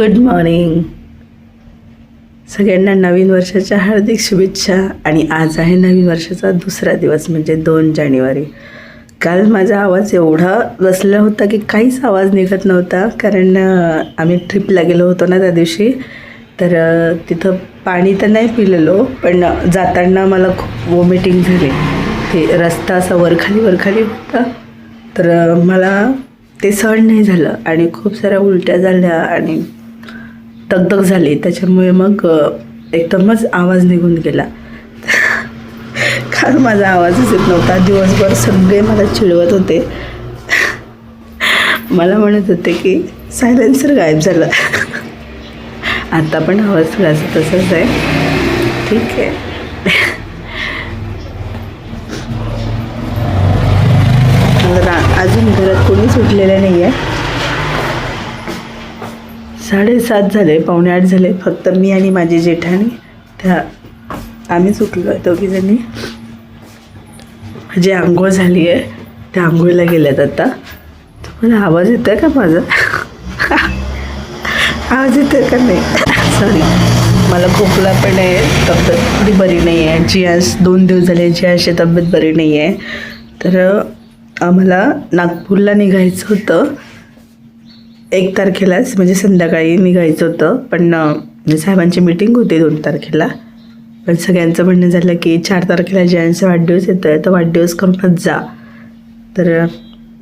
Good morning सगळ्यांना नवीन वर्षाच्या हार्दिक शुभेच्छा आणि आज आहे नवीन वर्षाचा दुसरा दिवस म्हणजे दोन जानेवारी. काल माझा आवाज एवढा बसला होता की काहीच आवाज निघत नव्हता कारण आम्ही ट्रिपला गेलो होतो ना त्या दिवशी. तर तिथं पाणी तर नाही पिलेलो पण जाताना मला खूप वॉमिटिंग झाली. ते रस्ता असा वरखाली वरखाली होता. तर मला ते सहन नाही झालं आणि खूप साऱ्या उलट्या झाल्या आणि दगदग झाली. त्याच्यामुळे मग एकदमच आवाज निघून गेला. कारण माझा आवाजच येत नव्हता. दिवसभर सगळे मला चिडवत होते. मला म्हणत होते की सायलेन्सर गायब झालं. आता पण आवाज थोडासा तसाच आहे. ठीक आहे. अजून घरात कोणीच उठलेलं नाही आहे साडेसात झाले पावणे आठ झाले. फक्त मी आणि माझी जेठाणी त्या आम्ही चुकलो आहे. दोघीजणी माझी आंघोळ झाली आहे. त्या आंघोळीला गेल्यात आता. तुम्हाला आवाज येतोय का माझा? आवाज येतोय का नाही? सॉरी मला खोकला पण आहे. तब्येत थोडी बरी नाही आहे. जियास दोन दिवस झाले जियाशी तब्येत बरी नाही आहे. तर आम्हाला नागपूरला निघायचं होतं. एक तारखेलाच म्हणजे संध्याकाळी निघायचं होतं पण म्हणजे साहेबांची मीटिंग होती दोन तारखेला. पण सगळ्यांचं म्हणणं झालं की चार तारखेला जयांचा वाढदिवस येतो आहे तर वाढदिवस करूनच जा. तर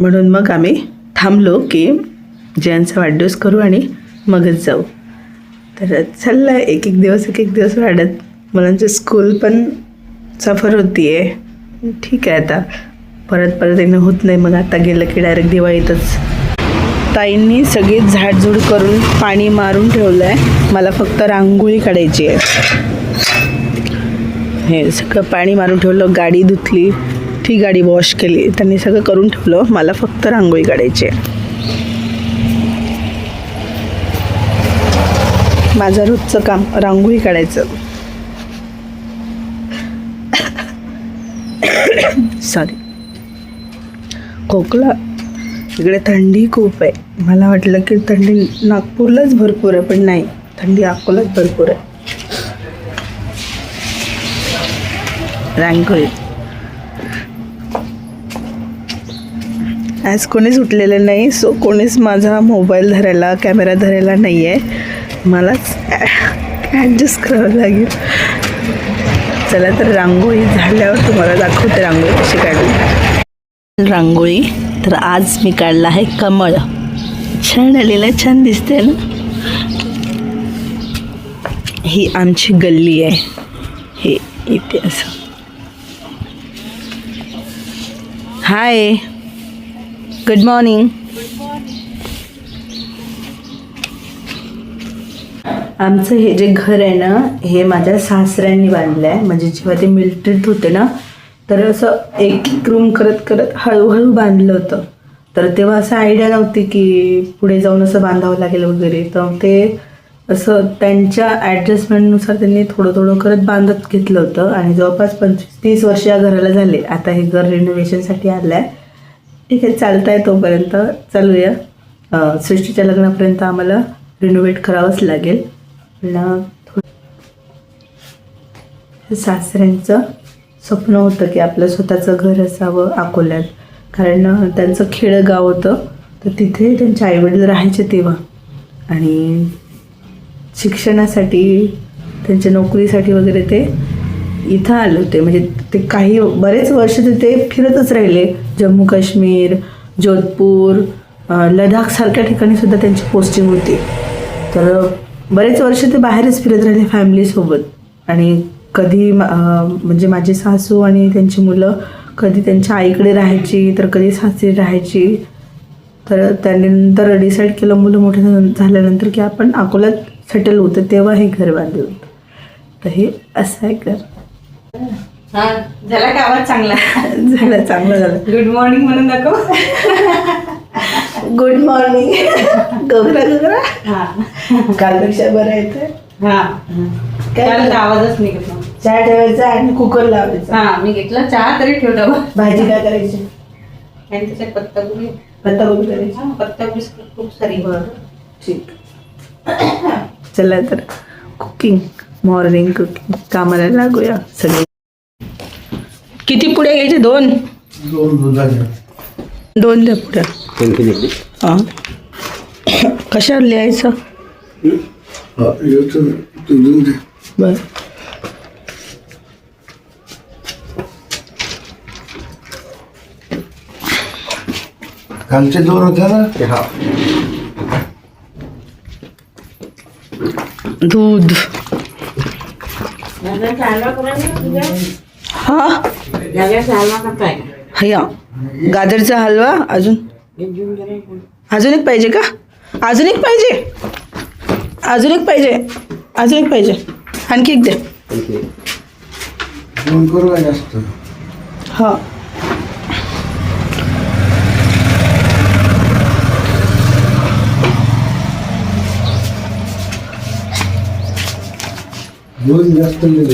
म्हणून मग आम्ही थांबलो की जयांचा वाढदिवस करू आणि मगच जाऊ. तर चाललं आहे एक एक दिवस एक एक दिवस वाढत. मुलांचं स्कूल पण सफर होती आहे ठीक आहे आता. परत परत येणं होत नाही. मग आता गेलं की डायरेक्ट दिवाळीतच. ताईंनी सगळी झाडझूड करून पाणी मारून ठेवलं आहे मला फक्त रांगोळी काढायची आहे. हे सगळं पाणी मारून ठेवलं गाडी धुतली ती गाडी वॉश केली त्यांनी सगळं करून ठेवलं मला फक्त रांगोळी काढायची आहे. माझं रोजचं काम रांगोळी काढायचं. सॉरी खोकला इकडे थंडी खूप आहे. मला वाटलं की थंडी नागपूरलाच भरपूर आहे पण नाही. थंडी अकोलाच भरपूर आहे. रांगोळी. आज कोणीच उठलेलं नाही सो कोणीच माझा मोबाईल धरायला कॅमेरा धरायला नाही आहे मलाच ॲडजस्ट करावं लागेल. चला तर रांगोळी झाल्यावर तुम्हाला दाखवते रांगोळी कशी काढली. रांगोळी. तर आज मी काढला आहे कमळ. छान आलेला छान दिसते ना? ही आमची गल्ली आहे. हे इथे असं. हाय गुड मॉर्निंग आमचं हे जे घर आहे ना हे माझ्या सासऱ्यांनी बांधलं आहे म्हणजे जेव्हा ते मिलिटरीत होते ना तर असं एक एक रूम करत करत हळूहळू बांधलं होतं. तर तेव्हा असं आयडिया नव्हती की पुढे जाऊन असं बांधावं लागेल वगैरे. तर ते असं त्यांच्या ॲडजस्टमेंटनुसार त्यांनी थोडं थोडं करत बांधत घेतलं होतं. आणि जवळपास पंचवीस तीस वर्ष या घराला झाले. आता हे घर रिनोव्हेशनसाठी आलं आहे ठीक आहे चालत आहे तोपर्यंत. चालूया. सृष्टीच्या लग्नापर्यंत आम्हाला रिनोव्हेट करावंच लागेल. पण थोडं सासऱ्यांचं स्वप्न होतं की आपलं स्वतःचं घर असावं अकोल्यात. कारण त्यांचं खेडगाव होतं. तर तिथे त्यांचे आईवडील राहायचे तेव्हा. आणि शिक्षणासाठी त्यांच्या नोकरीसाठी वगैरे ते इथं आले होते. म्हणजे ते काही बरेच वर्ष तिथे फिरतच राहिले. जम्मू काश्मीर जोधपूर लडाखसारख्या ठिकाणी सुद्धा त्यांची पोस्टिंग होती. तर बरेच वर्ष ते बाहेरच फिरत राहिले फॅमिलीसोबत आणि कधी म्हणजे माझी सासू आणि त्यांची मुलं कधी त्यांच्या आईकडे राहायची तर कधी सासरी राहायची. तर त्यांनी नंतर डिसाईड केलं मुलं मोठे झालं- झाल्यानंतर की आपण अकोल्यात सेटल होतं तेव्हा हे घर बांधलं होतं. तर हे असं आहे घर. हा झाला का आवाज चांगला? झालं चांगलं झालं. गुड मॉर्निंग म्हणून दाखव गुड मॉर्निंग गबरा गबरा हा. कालपेक्षा बरं येतं हा. काय काल आवाजच निघत. चहा ठेवायचा आणि कुकर लावायचा. हा मी घेतला. चहा तरी ठेवला बा भाजी काय करायची? आणि त्याच्यात पत्तागोबी पत्तागोबी करायची. हा पत्तागोबी खूप सारी. बरं. ठीक. चला तर कुकिंग मॉर्निंग कुकिंग कामाला लागूया सगळे. किती पुढे घ्यायचे दोन? दोन द्या पुढे हां. कशावर लिहायचं? बर. कालचे दोन होते ना? हा. दूध. हा? हया. गाजरचा हलवा अजून? अजून एक पाहिजे का? अजून एक पाहिजे? अजून एक पाहिजे? अजून एक पाहिजे? आणखी एक दे. दोन जास्त हा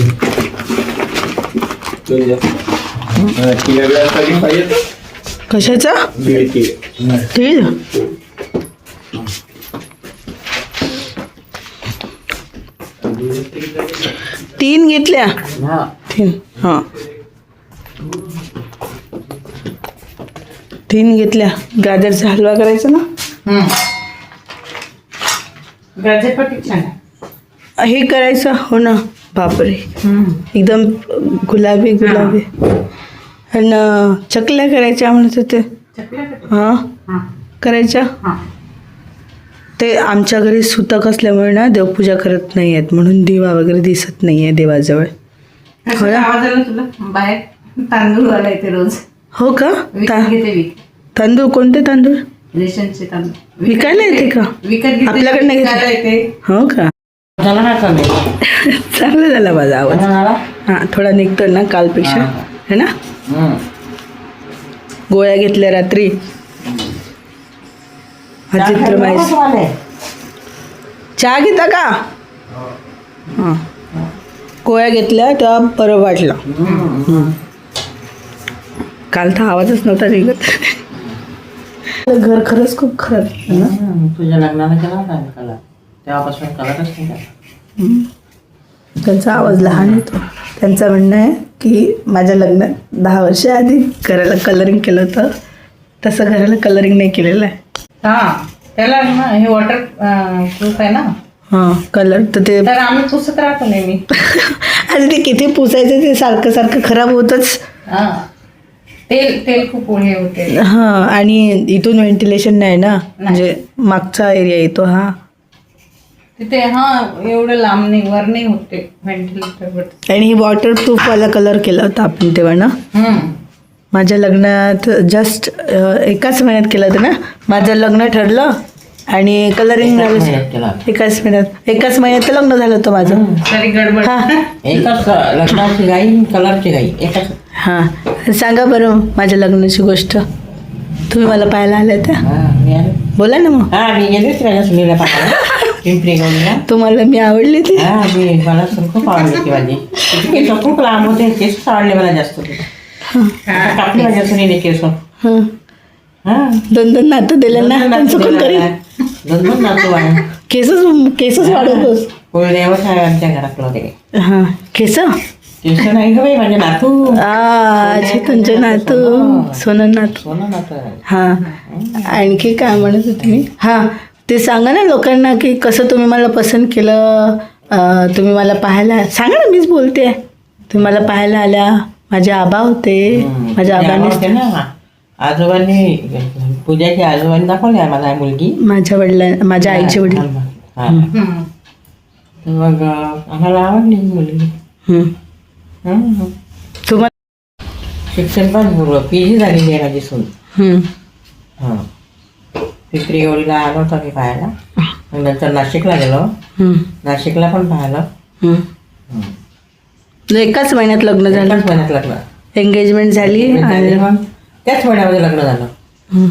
दोन जास्त? लिहिले कशाचा? नाही तीळ तीन? घेतल्या? तीन. हां. तीन घेतल्या. गाजरचा हलवा करायचा ना? गाजर पण खूप छान आहे. हे करायचं? हो ना. बापरे. एकदम गुलाबी गुलाबी. आणि चकल्या करायच्या म्हणत होते. का? हां? हां. करायच्या? हां. ते आमच्या घरी सुतक असल्यामुळे ना देवपूजा करत नाही आहेत म्हणून दिवा वगैरे दिसत नाही आहे देवाजवळ बाहेर तांदूळ रोज. हो का? तांदूळ कोणते तांदूळ? रेशनचे तांदूळ. विकायला येते का? विकत आपल्याकडनं घेते. विकायला हो का चांगलं झाला माझा आवाज. हां थोडा निघतो ना कालपेक्षा. है. ना? गोळ्या घेतल्या रात्री. अजित्रमाईस चहा घेता का? हां. गोळ्या घेतल्या तेव्हा बरं वाटलं. काल तर आवाजच नव्हता निघत. घर खरंच खूप खराब ना. तुझ्या लग्नाला केला? तेव्हापासून कलरच नाही. त्यांचा आवाज लहान येतो त्यांचं म्हणणं आहे की माझ्या लग्नात दहा वर्ष आधी घराला कलरिंग केलं होतं. तसं घराला कलरिंग नाही केलेलं आहे. हा त्याला ना हे वॉटर प्रूफ आहे ना? हां कलर तर ते तर आम्ही पुसत राहतो नेहमी. आणि ते किती पुसायचं ते सारखं सारखं खराब होतच. हा. तेल तेल खूप होते. हां आणि इथून व्हेंटिलेशन नाही ना? म्हणजे मागचा एरिया येतो हा. तिथे हा एवढं लांब नाही वर नाही होते व्हेंटिलेटर आणि वॉटरप्रूफवाला कलर केला होता आपण तेव्हा ना? माझ्या लग्नात जस्ट एकाच महिन्यात केलं होतं ना? माझं लग्न ठरलं आणि कलरिंग एकाच महिन्यात. एकाच महिन्यात. एकाच महिन्यात तर लग्न झालं होतं माझं. सारी गडबड. हा. एकच लग्नाची गाई कलरची गाई एकच. हां. सांगा बरं माझ्या लग्नाची गोष्ट. तुम्ही मला पाहायला आल्या त्या? हा मी आलो. बोला ना मग. हा मी सुनीला पाठाला पिंपरी तुम्हाला मी आवडली ती. हा मला खूप आवडली ती तिचे केस खूप लांब होते केस आवडले मला जास्त कापली माझ्या सुनीने केस. दोन दोन नातं दिलं ना दोन दोन नातू केसच केसच वाढवतोस. कोळड्यावर आहे आमच्या घरातलं ते हां. केस? केस नाही ग बाई माझे नातू. तुमचे नातू. सोनं नातू. सोनं नातू. हां. आणखी काय म्हणत होते मी? हां. ते सांगा ना लोकांना की कसं तुम्ही मला पसंत केलं तुम्ही मला पाहायला सांगा ना मीच बोलते. तुम्ही मला पाहायला आल्या माझे आबा होते. माझ्या आबाने आजोबांनी पूजाची आजोबांनी दाखवली आम्हाला ही मुलगी. माझ्या वडिला माझ्या आईचे वडील. मग आम्हाला आवडली मुलगी. तुम्हाला शिक्षण पण पूर्व पी जी झालेली आहे माझी सून. हं. पिंपरी गौरीला आलो होतो मी पाहायला. मग नंतर नाशिकला गेलो. नाशिकला पण पाहिलं. हं. एकाच महिन्यात लग्न झालं? एकाच महिन्यात लग्न. एंगेजमेंट झाली आणि मग त्याच महिन्यामध्ये लग्न झालं.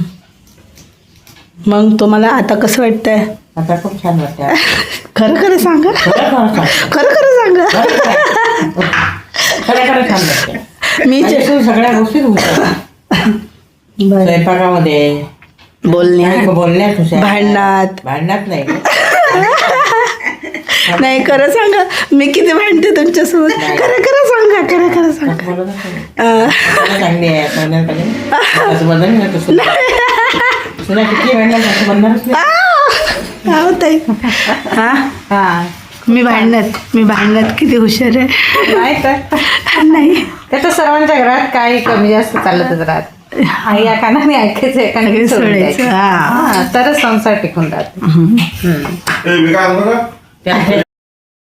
मग तुम्हाला आता कसं वाटतंय? आता खूप छान वाटतं खरं खरं सांगा. खरं खरं सांग. खरं खरं सांगा. खरं खरं छान वाटतं मी जे- सगळ्या होत्या बरं. स्वयंपाकामध्ये बोलण्यात. बोलण्यात भांडणात. भांडणात नाही नाही खरं सांगा. मी किती भांडते तुमच्यासोबत? खरं खरं सांगा खरं खरं सांगा. चांगली आहे हा? हा. मी भांडण्यात मी भांडण्यात किती हुशार आहे. नाही तर सर्वांच्या घरात काही कमी जास्त चालतच राहत. आई या कानाने ऐकायचं एका कानाने सोडून सोडायचं, द्यायचं. हा. तरच संसार टिकून राहतो.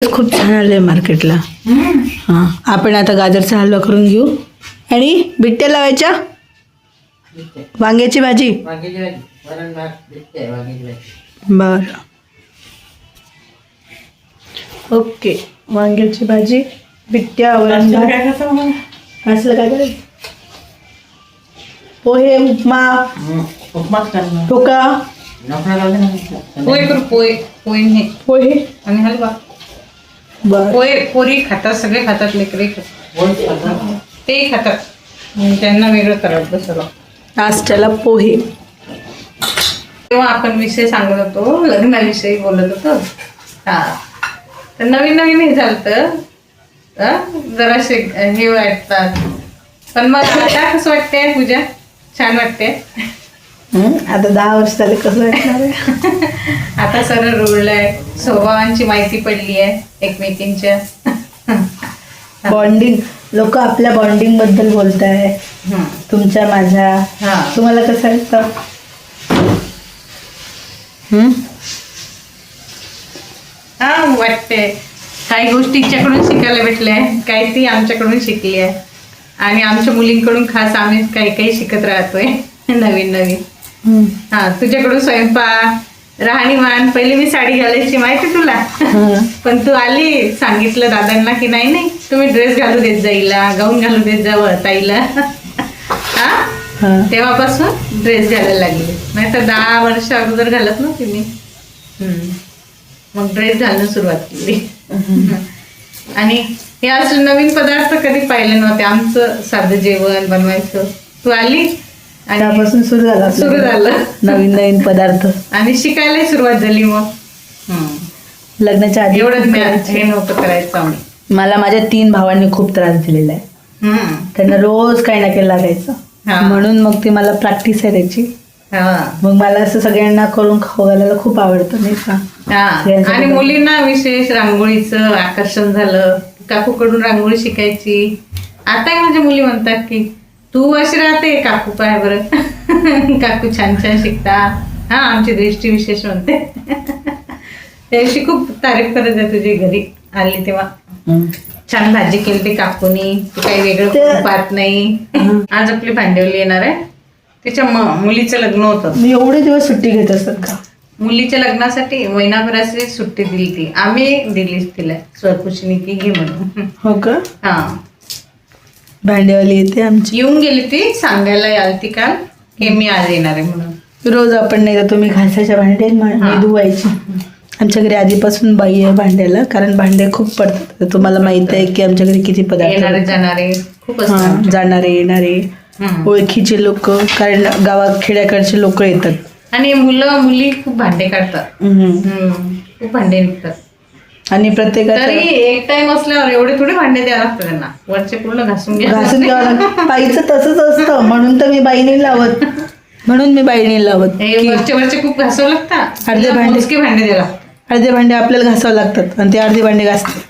खूप छान आलंय मार्केटला. हा आपण आता गाजरचा हलवा करून घेऊ. आणि बिट्ट्या लावायच्या? वांग्याची भाजी? बर. ओके वांग्याची भाजी बिट्ट्या वरण भात. असलं काय करायचं पोहे उपमा. हं, उपमाच करणार ठोका पोहे करू पोहे पोहे नाही. पोहे? आणि हलवा. बर. पोहे पोरी खातात सगळे खातात लेकरे खातात. पोळीच करणार. ते खातात. त्यांना वेगळं करावं बसलं नाश्त्याला पोहे. तेव्हा आपण विषय सांगत होतो लग्नाविषयी बोलत होतो. हा. तर नवीन नवीन हे झालं जरासे हे वाटतात. पण मग आता कसं वाटते पूजा. छान वाटते? आता दहा वर्ष झाले कसं वाटणार आहे? आता सरळ रुळलंय. स्वभावांची माहिती पडली आहे एकमेकींच्या. बॉन्डिंग लोक आपल्या बॉन्डिंगबद्दल बोलताय. हम्म. तुमच्या माझ्या. हा. तुम्हाला कसं वाटतं? हं? वाटते काही गोष्टी हिच्याकडून शिकायला भेटल्या काही ती आमच्याकडून शिकली आहे. आणि आमच्या मुलींकडून खास आम्ही काही काही शिकत राहतोय नवीन नवीन हं. तुझ्याकडून स्वयंपाक राहणीमान पहिली मी साडी घालायची माहिती तुला. पण तू आली सांगितलं दादांना की नाही नाही तुम्ही ड्रेस घालू देत जाईला गाऊन घालू देत जा ताईला हा. तेव्हापासून ड्रेस घालायला लागले नाही तर दहा वर्ष अगोदर घालत नव्हती मी हम्म. मग ड्रेस घालणं सुरुवात केली आणि हे असं नवीन पदार्थ कधी पाहिले नव्हते आमचं साधं जेवण बनवायचं तू आली आणि त्यापासून सुरू झाला. सुरू झालं नवीन नवीन पदार्थ आणि शिकायलाही सुरुवात झाली मग हम्म. लग्नाच्या आधी एवढं खूप ज्ञान करायचे. हे नव्हतं करायचं आम्ही मला माझ्या तीन भावांनी खूप त्रास दिलेला आहे हम्म. त्यांना रोज काही ना काही लागायचं हा. म्हणून मग ती मला प्रॅक्टिस आहे त्याची मग मला असं सगळ्यांना करून खाऊ घालायला खूप आवडतं नाही का? हा. आणि. मुलींना विशेष रांगोळीचं आकर्षण झालं. काकूकडून रांगोळी शिकायची. आता माझ्या मुली म्हणतात की तू अशी राहते काकू पाय बरं. काकू छान छान शिकता. हा आमची दृष्टी विशेष म्हणते. त्याविषयी खूप तारीफ करत आहे तुझी घरी आली तेव्हा. छान भाजी केली ती काकूनी. काही वेगळं पाहत नाही. आज आपली भांडेवली येणार आहे. तिच्या म- मुलीचं लग्न होतं. मी एवढे दिवस सुट्टी घेत असत का? मुलीच्या लग्नासाठी महिनाभराची सुट्टी दिली ती. आम्ही दिलीच तिला स्वखुशीने की घे म्हणून हो का? हा. भांडेवाली येते आमची. येऊन गेली ती सांगायला आलती काल की मी आज येणार आहे म्हणून. रोज आपण नाही तर तुम्ही घासाच्या भांडे मी हा. धुवायची. आमच्या घरी आधीपासून बाई आहे भांड्याला कारण भांडे खूप पडतात. तर तुम्हाला माहीत आहे की आमच्या घरी किती पदार्थ येणारे जाणारे खूप हा, असतात जाणारे येणारे. ओळखीचे लोक कारण गावात खेड्याकडचे लोक येतात. आणि मुलं मुली खूप भांडे काढतात. हम्म. खूप भांडे निघतात. आणि तरी प्रत्येकाचं एक टाइम असल्यावर एवढे थोडे भांडे द्यावं लागतं त्यांना. वरचे पूर्ण घासून घ्या घासून द्यावं लागतं. बाईचं तसंच असतं. म्हणून तर मी बाई नाही लावत. म्हणून मी बाई नाही लावत. हे वरचे वरचे खूप घासावं लागतात. अर्धे भांडे. मोजके भांडे द्यावं लागतात. अर्धे भांडे आपल्याला घासावं लागतात. आणि ते अर्धे भांडे घासते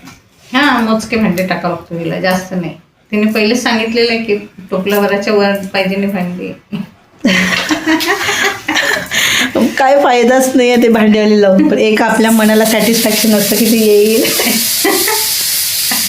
हा मोजके भांडे टाकावं लागतो तिला जास्त नाही. तिने पहिले सांगितलेलं आहे की टोपलाभराच्या वर पाहिजे भांडी. काय फायदाच नाही आहे ते भांड्याला लावून पण एक आपल्या मनाला सॅटिस्फॅक्शन असतं की ते येईल.